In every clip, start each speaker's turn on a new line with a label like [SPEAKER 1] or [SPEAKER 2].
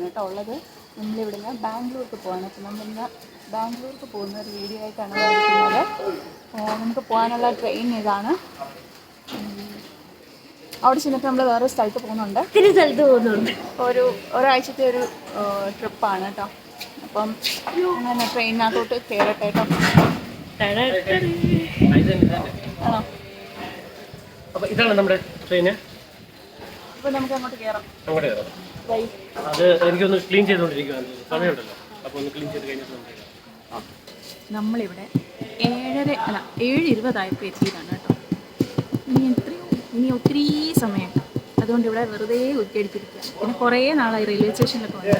[SPEAKER 1] നമ്മളിപ്പോൾ കേട്ടോ ഉള്ളത്. നമ്മളിവിടുന്ന് ബാംഗ്ലൂർക്ക് പോവാണ്. അപ്പോൾ നമ്മളിന്ന് ബാംഗ്ലൂർക്ക് പോകുന്ന ഒരു വീഡിയോ ആയിട്ടാണ് വന്നിരിക്കുന്നത്. നമുക്ക് പോകാനുള്ള ട്രെയിൻ ഇതാണ്. അവിടെ ചെന്നിട്ട് നമ്മൾ വേറെ സ്ഥലത്ത് പോകുന്നുണ്ട്.
[SPEAKER 2] ഒത്തിരി സ്ഥലത്ത് പോകുന്നുണ്ട്.
[SPEAKER 1] ഒരു ഒരാഴ്ചത്തെ ഒരു ട്രിപ്പാണ് കേട്ടോ. അപ്പം അങ്ങനെ ട്രെയിനിനകത്തോട്ട് കയറട്ടെ കേട്ടോ. ആണോ?
[SPEAKER 3] അപ്പൊ ഇതാണ് നമ്മുടെ ട്രെയിന്
[SPEAKER 1] നമുക്ക് അങ്ങോട്ട് കയറാം
[SPEAKER 3] അങ്ങോട്ട് കയറാം
[SPEAKER 1] ബൈ.
[SPEAKER 3] അത് എനിക്കൊന്ന് ക്ലീൻ ചെയ്തുകൊണ്ടിരിക്കുകയാണ് സമയമുണ്ടല്ലോ. അപ്പോൾ ഒന്ന് ക്ലീൻ ചെയ്ത് കഴിഞ്ഞിട്ട് നമുക്ക്.
[SPEAKER 1] നമ്മളിവിടെ ഏഴര അല്ല ഏഴ് ഇരുപതായപ്പോൾ എത്തിയതാണ് കേട്ടോ. ഇനി എത്രയോ ഇനി ഒത്തിരി സമയം അതുകൊണ്ട് ഇവിടെ വെറുതെ ഒറ്റയടിച്ചിരിക്കുക പിന്നെ കുറേ നാളായി റെയിൽവേ സ്റ്റേഷനിലൊക്കെ വന്നത്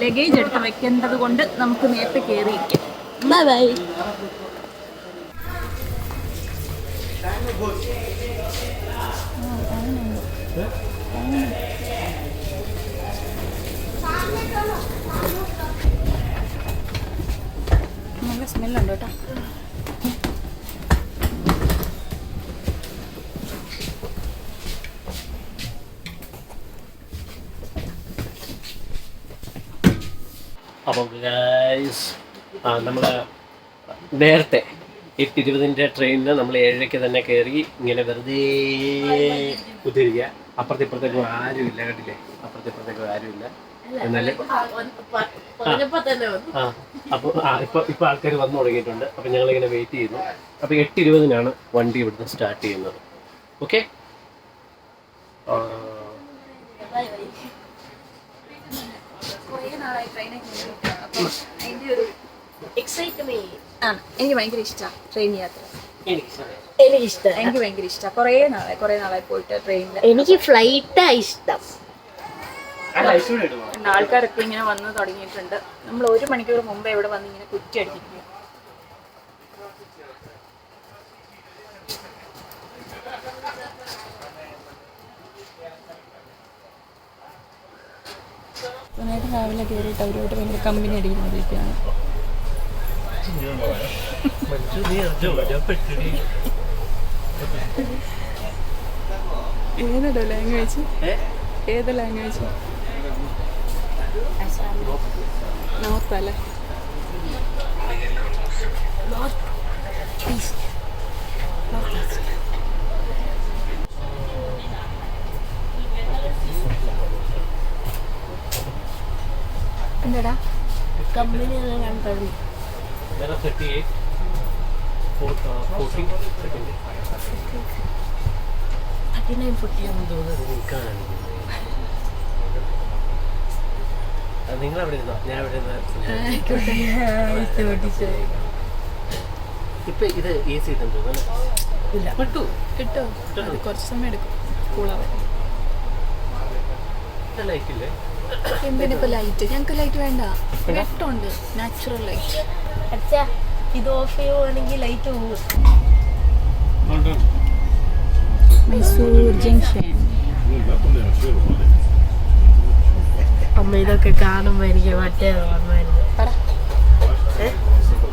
[SPEAKER 1] ലഗേജ് എടുത്ത് വെക്കേണ്ടത് കൊണ്ട് നമുക്ക് നേരത്തെ കയറിയിരിക്കാം
[SPEAKER 2] ബൈ ബൈ
[SPEAKER 1] നല്ല സ്മെല്ലുണ്ട് കേട്ടോ
[SPEAKER 3] അപ്പോൾ ഗൈസ് ആ നമ്മൾ നേരത്തെ എട്ട് ഇരുപതിന്റെ ട്രെയിനിന് നമ്മൾ ഏഴരയ്ക്ക് തന്നെ കയറി ഇങ്ങനെ വെറുതെ കുത്തിരിക്കുക അപ്പുറത്തെ ഇപ്പുറത്തേക്കും ആരുമില്ല കേട്ടില്ലേ അപ്പുറത്തെ ഇപ്പുറത്തേക്കും ആരുമില്ല. എന്നാലും ആ അപ്പോൾ ആ ഇപ്പോൾ ഇപ്പോൾ ആൾക്കാർ വന്നു തുടങ്ങിയിട്ടുണ്ട്. അപ്പോൾ ഞങ്ങളിങ്ങനെ വെയിറ്റ് ചെയ്യുന്നു. അപ്പോൾ എട്ട് ഇരുപതിനാണ് വണ്ടി ഇവിടുന്ന് സ്റ്റാർട്ട് ചെയ്യുന്നത്. ഓക്കെ
[SPEAKER 1] കുറേ നാളായി ട്രെയിനിൽ കയറിയിട്ട് അപ്പോൾ അതിന്റെ ഒരു
[SPEAKER 2] എക്സൈറ്റ്മെന്റ്
[SPEAKER 1] ആണ് എനിക്ക് ഭയങ്കര ഇഷ്ടമാണ് ട്രെയിൻ യാത്ര.
[SPEAKER 2] എനിക്ക് ഇഷ്ടം
[SPEAKER 1] എനിക്ക് ഭയങ്കര ഇഷ്ടമാണ് കുറേ നാളെ കുറേ നാളായി പോയിട്ട് ട്രെയിനിൽ
[SPEAKER 2] എനിക്ക് ഫ്ലൈറ്റാ ഇഷ്ടം.
[SPEAKER 1] ആൾക്കാരൊക്കെ ഇങ്ങനെ വന്ന് തുടങ്ങിയിട്ടുണ്ട്. നമ്മൾ ഒരു മണിക്കൂർ മുമ്പേ ഇവിടെ വന്ന് ഇങ്ങനെ കുറ്റി നേരത്തെ രാവിലെ കയറിയിട്ട് അവരുമായിട്ട് ഭയങ്കര കമ്പനി അടിക്കുന്നതിരിക്കുകയാണ് ഏതല്ലോ ലാംഗ്വേജ് ഏത് ലാംഗ്വേജ് നോർത്ത് അല്ലേ? എന്താടാ
[SPEAKER 2] കമ്പനി കണ്ടു
[SPEAKER 3] There are 38, four, uh, 40 seconds.
[SPEAKER 2] പതിനൈൻ
[SPEAKER 3] നിങ്ങൾ അവിടെ ഇരുന്നോ? ഞാൻ അവിടെ ഇപ്പൊ ഇത് എ സി ഇട്ടെന്ന് തോന്നുന്നു
[SPEAKER 2] ഇല്ല.
[SPEAKER 1] കിട്ടോ. അത് കുറച്ച് സമയം എടുക്കും. കൂളാവാൻ
[SPEAKER 3] ലൈറ്റ് ഇല്ലേ?
[SPEAKER 1] എന്തിനിപ്പോ ലൈറ്റ് ഞങ്ങൾക്ക് ലൈറ്റ് വേണ്ട. വെട്ടുണ്ട്. നാച്ചുറൽ ലൈറ്റ്
[SPEAKER 2] അച്ഛാ ഇത് ഓഫ് ചെയ്യുവാണെങ്കിൽ ലൈറ്റ് പോകും
[SPEAKER 1] മൈസൂർ ജംഗ്ഷൻ
[SPEAKER 2] അമ്മ ഇതൊക്കെ കാണുമ്പോ എനിക്ക് മറ്റേ ഓർമ്മ
[SPEAKER 1] പറ.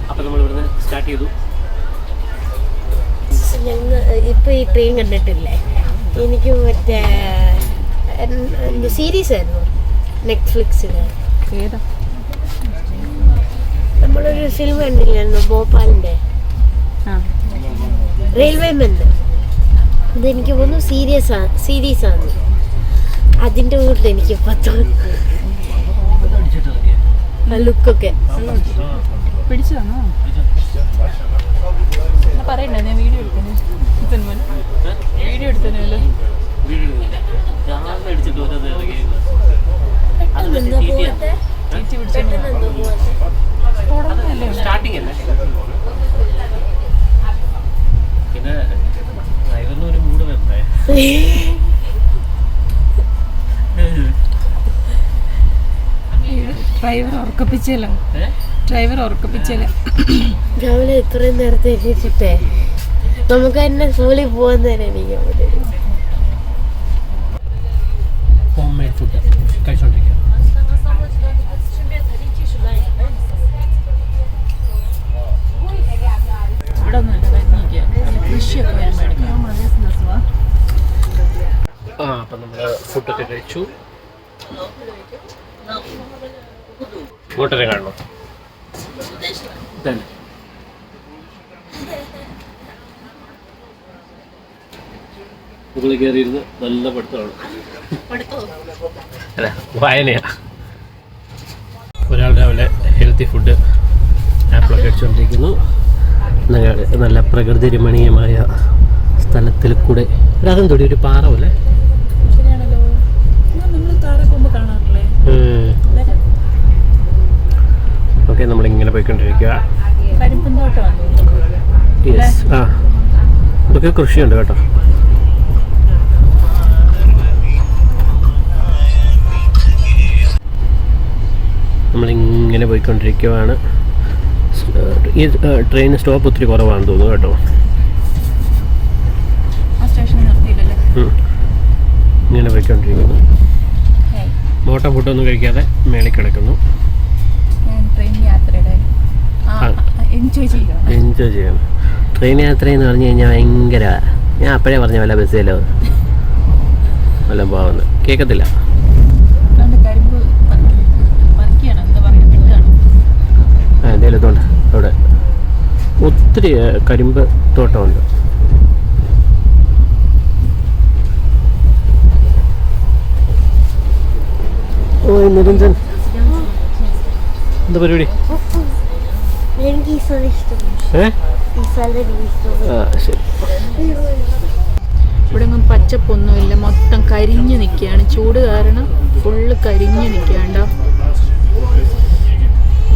[SPEAKER 3] അപ്പൊ നമ്മൾ ഇവിടുന്ന് സ്റ്റാർട്ട് ചെയ്തു.
[SPEAKER 2] ഞങ്ങൾ ഇപ്പൊ ഈ ട്രെയിൻ കണ്ടിട്ടില്ലേ? എനിക്ക് മറ്റേ സീരീസ് ആയിരുന്നു? നെറ്റ്ഫ്ലിക്സിൽ.
[SPEAKER 1] ഏതാ?
[SPEAKER 2] നമ്മളൊരു ഫിലിം കണ്ടില്ലായിരുന്നു? ഭോപ്പാലിന്റെ?
[SPEAKER 1] ആ.
[SPEAKER 2] റെയിൽവേ മെന്ന് ഇതെനിക്ക് തോന്നുന്നു സീരിയസ് ആണ് സീരീസ് ആണ് അതിന്റെ കൂടെ എനിക്ക് പത്ത് ലുക്കൊക്കെ
[SPEAKER 1] പിടിച്ചതാണോ? പറയണ്ട ഞാൻ വീഡിയോ എടുത്തേനെ ഉറക്കപ്പിച്ചല്ലോ ഡ്രൈവർ ഉറക്കപ്പിച്ചല്ലോ
[SPEAKER 2] രാവിലെ ഇത്രയും നേരത്തെ എത്തിച്ചിട്ടേ നമുക്ക് തന്നെ സ്കൂളിൽ പോകാൻ തന്നെ എനിക്ക്
[SPEAKER 3] ഹോം മെയ്ഡ് ഫുഡ് കഴിച്ചോണ്ടിരിക്കുക ഇവിടെ ഒന്നുമില്ല കരിഞ്ഞിരിക്കുക കൃഷിയൊക്കെ വരുമ്പോൾ എടുക്കാം. ആ അപ്പം നമ്മൾ ഫുഡൊക്കെ കഴിച്ചു. ഇങ്ങോട്ടൊക്കെ കാണണം. തന്നെ. മുകളിൽ കയറിയിരുന്ന് നല്ല പഠിത്തമാണ്. അല്ല വായനയാ. ഒരാൾ രാവിലെ ഹെൽത്തി ഫുഡ് ആപ്പിളൊക്കെ അടിച്ചുകൊണ്ടിരിക്കുന്നു. നല്ല പ്രകൃതി രമണീയമായ സ്ഥലത്തിൽ കൂടെ അതെന്തോടി ഒരു പാറ പോലെ ഓക്കെ നമ്മളിങ്ങനെ പോയിക്കൊണ്ടിരിക്കുക. യെസ് ആ. ഇതൊക്കെ കൃഷിയുണ്ട് കേട്ടോ. നമ്മളിങ്ങനെ പോയിക്കൊണ്ടിരിക്കുകയാണ് സ്- ഈ ട്രെയിൻ സ്റ്റോപ്പ് ഒത്തിരി കുറവാണെന്ന് തോന്നുന്നു കേട്ടോ. ഇങ്ങനെ പോയിക്കൊണ്ടിരിക്കുന്നു. മോട്ട ഫുഡൊന്നും കഴിക്കാതെ മേളിൽ കിടക്കുന്നു.
[SPEAKER 1] ഞാൻ ട്രെയിൻ യാത്രയുടെ. എൻജോയ് ചെയ്യണം.
[SPEAKER 3] എൻജോയ് ചെയ്യണം. ട്രെയിൻ യാത്ര എന്ന് പറഞ്ഞു കഴിഞ്ഞാൽ ഭയങ്കര ഞാൻ അപ്പോഴേ പറഞ്ഞ വല്ല ബസ്സിലോ വല്ല പോകുന്നു കേൾക്കത്തില്ല
[SPEAKER 1] അതുകൊണ്ട് കരിമ്പ് പറിക്കുകയാണ് എന്താ പറയുക വെട്ടാണ്.
[SPEAKER 3] ആ എന്തെങ്കിലും ഇതുണ്ട്. അവിടെ ഒത്തിരി കരിമ്പ് തോട്ടമുണ്ട്. ഓ നിരഞ്ജൻ ആ പരിപാടി?
[SPEAKER 1] ഇവിടെ ഒന്നും പച്ചപ്പൊന്നുമില്ല. മൊത്തം കരിഞ്ഞു നിൽക്കുകയാണ്. ചൂട് കാരണം ഫുള്ള് കരിഞ്ഞു നിൽക്കുകയാണ്ടോ.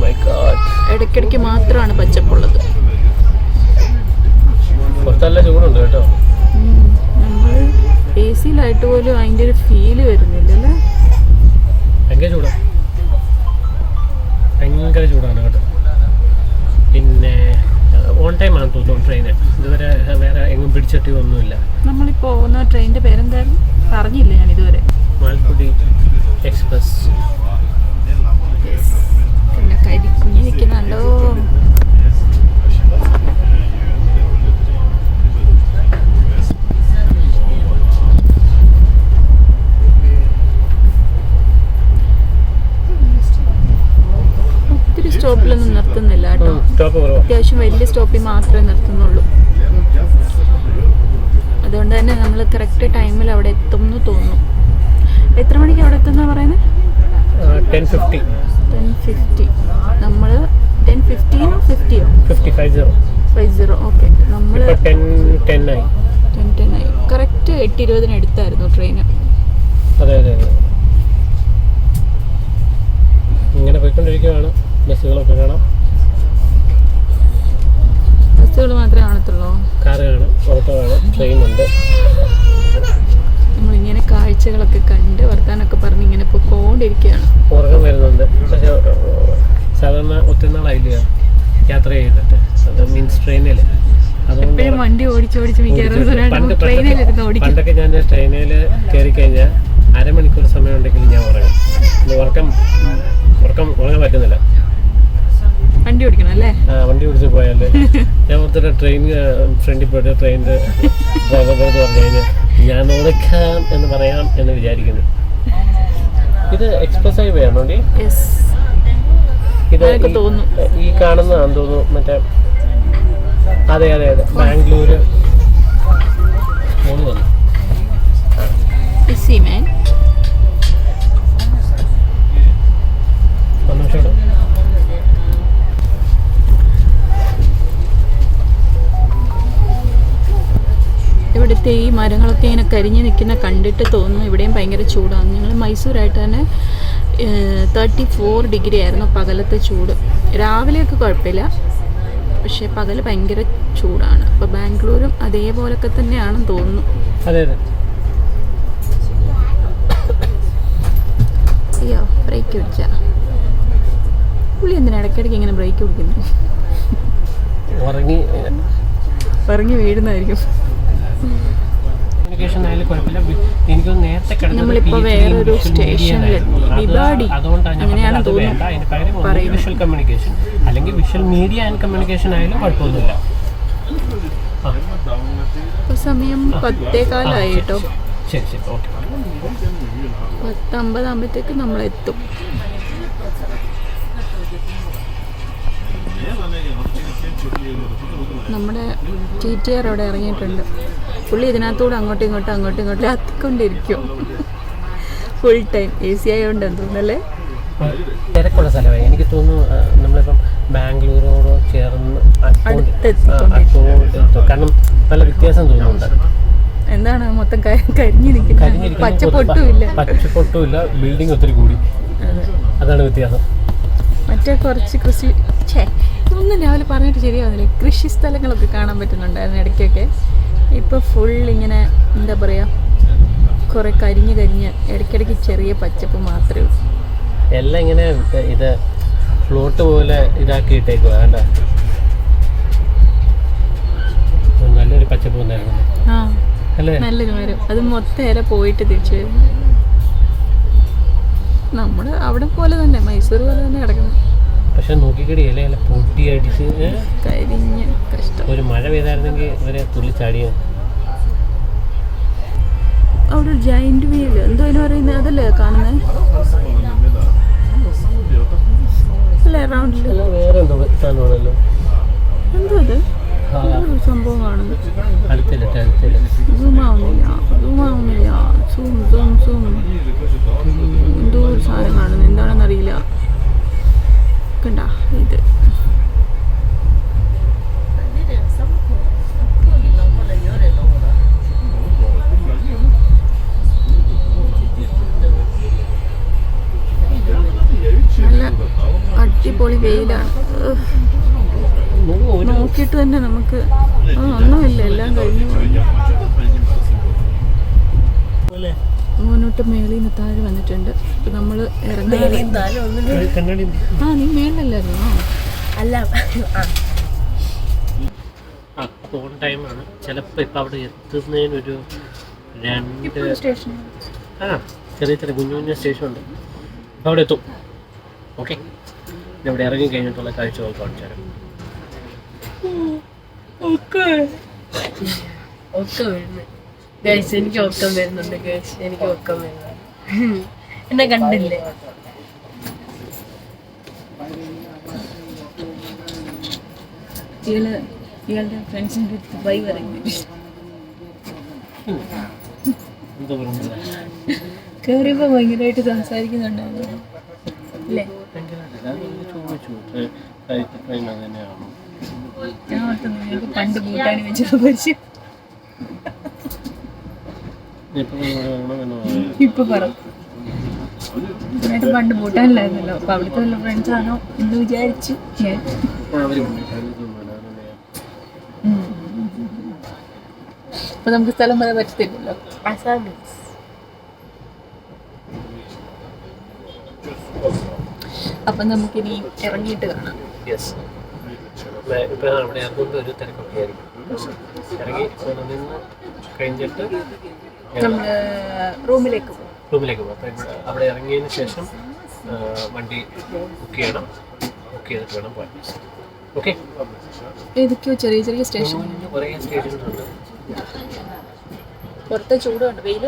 [SPEAKER 3] മൈ ഗാഡ്
[SPEAKER 1] ഇടയ്ക്കിടയ്ക്ക് മാത്രമാണ് പച്ചപ്പുള്ളത്.
[SPEAKER 3] നല്ല ചൂടുണ്ട് കേട്ടോ.
[SPEAKER 1] നമ്മൾ എ സിയിലായിട്ട് പോലും അതിന്റെ ഒരു ഫീൽ വരുന്നില്ലല്ലേ?
[SPEAKER 3] ഭയങ്കര ചൂടാണ് ഭയങ്കര ചൂടാണ് കേട്ടോ. പിന്നെ ഓൺ ടൈം ആണ് തോന്നുന്നു ട്രെയിന് ഇതുവരെ വേറെ എങ്ങും പിടിച്ചിട്ട് ഒന്നുമില്ല.
[SPEAKER 1] നമ്മളിപ്പോ പോകുന്ന പേരെന്തായാലും പേരെന്തായിരുന്നു? പറഞ്ഞില്ല ഞാൻ ഇതുവരെ.
[SPEAKER 3] മാൽക്കുടി എക്സ്പ്രസ്
[SPEAKER 1] പിന്നെ കരിഞ്ഞ് നിൽക്കുന്നുണ്ടോ? സ്റ്റോപ്പിലൊന്നും നിർത്തുന്നില്ല കേട്ടോ. അത്യാവശ്യം വലിയ സ്റ്റോപ്പിൽ മാത്രമേ നിർത്തുന്നുള്ളൂ. അതുകൊണ്ട് തന്നെ നമ്മൾ കറക്റ്റ് ടൈമിൽ അവിടെ എത്തും എന്ന് തോന്നുന്നു. എത്ര മണിക്ക് അവിടെ എത്തുന്ന പറയുന്നത്
[SPEAKER 3] ടെൻ ഫിഫ്റ്റി
[SPEAKER 1] ടെൻ ഫിഫ്റ്റി നമ്മൾ ടെൻ ഫിഫ്റ്റീനോ ഫിഫ്റ്റിയോ
[SPEAKER 3] fifty five zero
[SPEAKER 1] five zero okay നമ്മൾ
[SPEAKER 3] ഇപ്പോൾ ടെൻ ടെൻ ആയി
[SPEAKER 1] ടെൻ ടെൻ ആയി കറക്റ്റ് എട്ട് ഇരുപതിന് എടുത്തായിരുന്നു ട്രെയിന്
[SPEAKER 3] അതെ അതെ അതെ. ഇങ്ങനെ പോയിക്കൊണ്ടിരിക്കുകയാണ് ബസ്സുകളൊക്കെ കാണാം.
[SPEAKER 1] ബസ്സുകൾ മാത്രമേ കാണത്തുള്ളൂ.
[SPEAKER 3] കാറ് കാണാം ഓട്ടോ കാണാം ട്രെയിൻ ഉണ്ട്
[SPEAKER 1] നമ്മളിങ്ങനെ കാഴ്ചകളൊക്കെ കണ്ട് വർത്താനൊക്കെ പറഞ്ഞ് ഇങ്ങനെ പൊക്കോണ്ടിരിക്കുകയാണ്.
[SPEAKER 3] ഉറക്കം വരുന്നുണ്ട്. പക്ഷേ സാധാരണ ഒത്തിരി നാളായില്ല യാത്ര ചെയ്തിട്ട്? അത് മീൻസ് ട്രെയിനിൽ
[SPEAKER 1] എപ്പോഴും വണ്ടി ഓടിച്ചോടിച്ച് മിക്കവാറും ട്രെയിനിലിരുന്ന് ഓടിക്കും.
[SPEAKER 3] പണ്ടൊക്കെ ഞാൻ ട്രെയിനിൽ കയറി കഴിഞ്ഞാൽ അരമണിക്കൂർ സമയം ഉണ്ടെങ്കിൽ ഞാൻ ഉറങ്ങും. ഉറക്കം ഉറക്കം ഉറങ്ങാൻ പറ്റുന്നില്ല.
[SPEAKER 1] വണ്ടി ഓടിക്കണം അല്ലേ?
[SPEAKER 3] വണ്ടി പിടിച്ച് പോയാലേ. ഞാൻ ഓർത്തിട്ട് ട്രെയിൻ ഫ്രണ്ടിൽ പോയിട്ട് ട്രെയിനിന്റെ ഡ്രൈവറോട് പറഞ്ഞു കഴിഞ്ഞാൽ ഞാൻ ഓടിക്കാം എന്ന് പറയാം എന്ന് വിചാരിക്കുന്നു. ഇത് എക്സ്പ്രസ് ഹൈവേ
[SPEAKER 1] ആണോ
[SPEAKER 3] ഇത് ഈ-
[SPEAKER 1] തോന്നുന്നു.
[SPEAKER 3] ഈ കാണുന്നതാണെന്ന് തോന്നുന്നു മറ്റേ അതെ അതെ അതെ ബാംഗ്ലൂര്. മോൾ വന്നു.
[SPEAKER 1] ഇവിടുത്തെ ഈ മരങ്ങളൊക്കെ ഇങ്ങനെ കരിഞ്ഞ് നിൽക്കുന്ന കണ്ടിട്ട് തോന്നുന്നു. ഇവിടെയും ഭയങ്കര ചൂടാണ്. ഞങ്ങൾ മൈസൂരായിട്ട് തന്നെ തേർട്ടി ഫോർ ഡിഗ്രി ആയിരുന്നു പകലത്തെ ചൂട്. രാവിലെയൊക്കെ കുഴപ്പമില്ല. പക്ഷേ പകൽ ഭയങ്കര ചൂടാണ്. അപ്പോൾ ബാംഗ്ലൂരും അതേപോലൊക്കെ തന്നെയാണെന്ന് തോന്നുന്നു.
[SPEAKER 3] അതെ അതെ.
[SPEAKER 1] അയ്യോ ബ്രേക്ക് പിടിച്ച. പുള്ളി എന്തിനാ ഇടയ്ക്കിടയ്ക്ക് ഇങ്ങനെ ബ്രേക്ക് പിടിക്കുന്നു?
[SPEAKER 3] ഉറങ്ങി
[SPEAKER 1] ഇറങ്ങി വീഴുന്നതായിരിക്കും. നമ്മളിപ്പോ വേറൊരു
[SPEAKER 3] സ്റ്റേഷനിൽ
[SPEAKER 1] വിവാടി. അങ്ങനെയാണ് തോന്നുന്നത്.
[SPEAKER 3] വിഷ്വൽ കമ്മ്യൂണിക്കേഷൻ അല്ലെങ്കിൽ വിഷ്വൽ മീഡിയ ആൻഡ് കമ്മ്യൂണിക്കേഷൻ ആയാലും കുഴപ്പമൊന്നുമില്ല.
[SPEAKER 1] സമയം പത്തേകാലായി കേട്ടോ പത്തമ്പതാകുമ്പോഴത്തേക്ക് നമ്മളെത്തും. നമ്മുടെ ടി ടി ആർ അവിടെ ഇറങ്ങിയിട്ടുണ്ട്. പുള്ളി ഇതിനകത്തൂടെ അങ്ങോട്ടും ഇങ്ങോട്ടും അങ്ങോട്ടും ഇങ്ങോട്ടും അത്തിക്കൊണ്ടിരിക്കും ഫുൾ ടൈം എ സി ആയതുകൊണ്ട് തോന്നുന്നല്ലേ
[SPEAKER 3] തിരക്കുള്ള സ്ഥലമായി. എനിക്ക് തോന്നുന്നു നമ്മളിപ്പം ബാംഗ്ലൂരോട് ചേർന്ന്. കാരണം നല്ല വ്യത്യാസം തോന്നുന്നുണ്ട്.
[SPEAKER 1] എന്താണ്? മൊത്തം കരിഞ്ഞു നിൽക്കുന്നത് പച്ചപൊട്ടുമില്ല
[SPEAKER 3] പച്ചപൊട്ടുമില്ല പച്ചപ്പൊട്ടുമില്ല. ബിൽഡിംഗ് ഒത്തിരി കൂടി. അതാണ് വ്യത്യാസം.
[SPEAKER 1] മറ്റേ കുറച്ച് കൃഷി ഛേ ഒന്നും രാവിലെ പറഞ്ഞിട്ട് ശരിയാവുന്നില്ല. കൃഷി സ്ഥലങ്ങളൊക്കെ കാണാൻ പറ്റുന്നുണ്ടായിരുന്നു ഇടയ്ക്കൊക്കെ. ഇപ്പോൾ ഫുൾ ഇങ്ങനെ എന്താ പറയാ കുറേ കരിഞ്ഞു കരിഞ്ഞ് ഇടയ്ക്കിടയ്ക്ക് ചെറിയ പച്ചപ്പ് മാത്രമേ ഉള്ളൂ.
[SPEAKER 3] എല്ലാം ഇങ്ങനെ ഇത് ഫ്ലോട്ട് പോലെ ഇതാക്കി ഇട്ടേക്കുക വേണ്ട നല്ലൊരു പച്ചപ്പ് വന്നായിരുന്നു
[SPEAKER 1] ആ
[SPEAKER 3] അല്ലേ?
[SPEAKER 1] നല്ലൊരു മരം അത് മൊത്തം ഇല പോയിട്ട് തിരിച്ചു വരുന്നു. നമ്മുടെ അവിടെ പോലെ തന്നെ മൈസൂർ പോലെ തന്നെ കിടക്കുന്നു.
[SPEAKER 3] പക്ഷെ നോക്കിക്കടി ഇലയല്ല പൊട്ടി അടിച്ച്?
[SPEAKER 1] കരിഞ്ഞ് കഷ്ടം.
[SPEAKER 3] ഒരു മഴ പെയ്തായിരുന്നെങ്കിൽ ഇവരെ തുള്ളി ചാടിയ?
[SPEAKER 1] അവിടെ ഒരു ജൈന്റ് വീൽ എന്തോ അതിന് പറയുന്നത് അതല്ലേ കാണുന്നത് അല്ലേ റൗണ്ടിൽ
[SPEAKER 3] വേറെ എന്തോ സാധനമാണല്ലോ.
[SPEAKER 1] എന്തോ അത്?
[SPEAKER 3] ആ,
[SPEAKER 1] ഒരു സംഭവം കാണുന്നു.
[SPEAKER 3] അടുത്തില്ല അടുത്തില്ല
[SPEAKER 1] സൂം ആവുന്നില്ല സൂം ആവുന്നില്ല സൂം സൂം സൂം. എന്തോ ഒരു സാധനം കാണുന്നു? എന്താണെന്ന് അറിയില്ല കണ്ട ഇത് നല്ല അടിപൊളി വെയിലാണ്. നോക്കിയിട്ട് തന്നെ നമുക്ക് ഇറങ്ങാൻ
[SPEAKER 3] കണ്ണാടി
[SPEAKER 1] ആ നീ മേളിലല്ലായിരുന്നോ
[SPEAKER 2] അല്ല. ആ.
[SPEAKER 3] ഓൺ ടൈമാണ് ചിലപ്പോൾ ഇപ്പം അവിടെ എത്തുന്നതിനൊരു രണ്ട്
[SPEAKER 1] സ്റ്റേഷൻ
[SPEAKER 3] ആ ചെറിയ ചെറിയ കുഞ്ഞു കുഞ്ഞു സ്റ്റേഷൻ ഉണ്ട്. അപ്പോൾ അവിടെ എത്തും. ഓക്കെ ഇവിടെ ഇറങ്ങി കഴിഞ്ഞിട്ടുള്ള കാഴ്ചകൾ കാണിച്ചു തരാം.
[SPEAKER 2] ഒക്കെ. വരുന്നു. ഗൈസ് എനിക്ക് ഒക്കം വരുന്നുണ്ട് ഗൈസ് എനിക്ക് ഒക്കം വരുന്നുണ്ട്. എന്നെ കണ്ടില്ലേ?
[SPEAKER 1] ഇയാൾ ഇയാളുടെ ഫ്രണ്ട്സിന്റെ അടുത്ത് ബൈ
[SPEAKER 3] പറയുന്നത്
[SPEAKER 1] കയറിയപ്പോൾ ഭയങ്കരമായിട്ട് സംസാരിക്കുന്നുണ്ടായിരുന്നു. അല്ലേ? പണ്ട് ഭൂട്ടാനിലായിരുന്നല്ലോ. അപ്പൊ അവിടുത്തെ ഫ്രണ്ട്സ് ആണോ എന്ന് വിചാരിച്ചു അപ്പൊ നമുക്ക് സ്ഥലം പറയാൻ പറ്റത്തില്ലല്ലോ.
[SPEAKER 2] അസാമീസ്
[SPEAKER 1] അപ്പൊ നമുക്കിനി ഇറങ്ങിയിട്ട് കാണാം.
[SPEAKER 3] ഇപ്പൊ അവിടെ ഒരു തിരക്കൊക്കെ ആയിരിക്കും ഇറങ്ങി ഒന്ന് നിന്ന് കഴിഞ്ഞിട്ട്
[SPEAKER 1] നമ്മൾ റൂമിലേക്ക് പോകും
[SPEAKER 3] റൂമിലേക്ക് പോകും അപ്പോൾ ഇവിടെ അവിടെ ഇറങ്ങിയതിന് ശേഷം വണ്ടി ബുക്ക് ചെയ്യണം. ബുക്ക് ചെയ്തിട്ട് വേണം പോകാൻ. ഓക്കെ
[SPEAKER 1] ഏതൊക്കെയോ ചെറിയ ചെറിയ സ്റ്റേഷൻ
[SPEAKER 3] കുറേ
[SPEAKER 1] പുറത്തെ ചൂടുണ്ട് വെയിൽ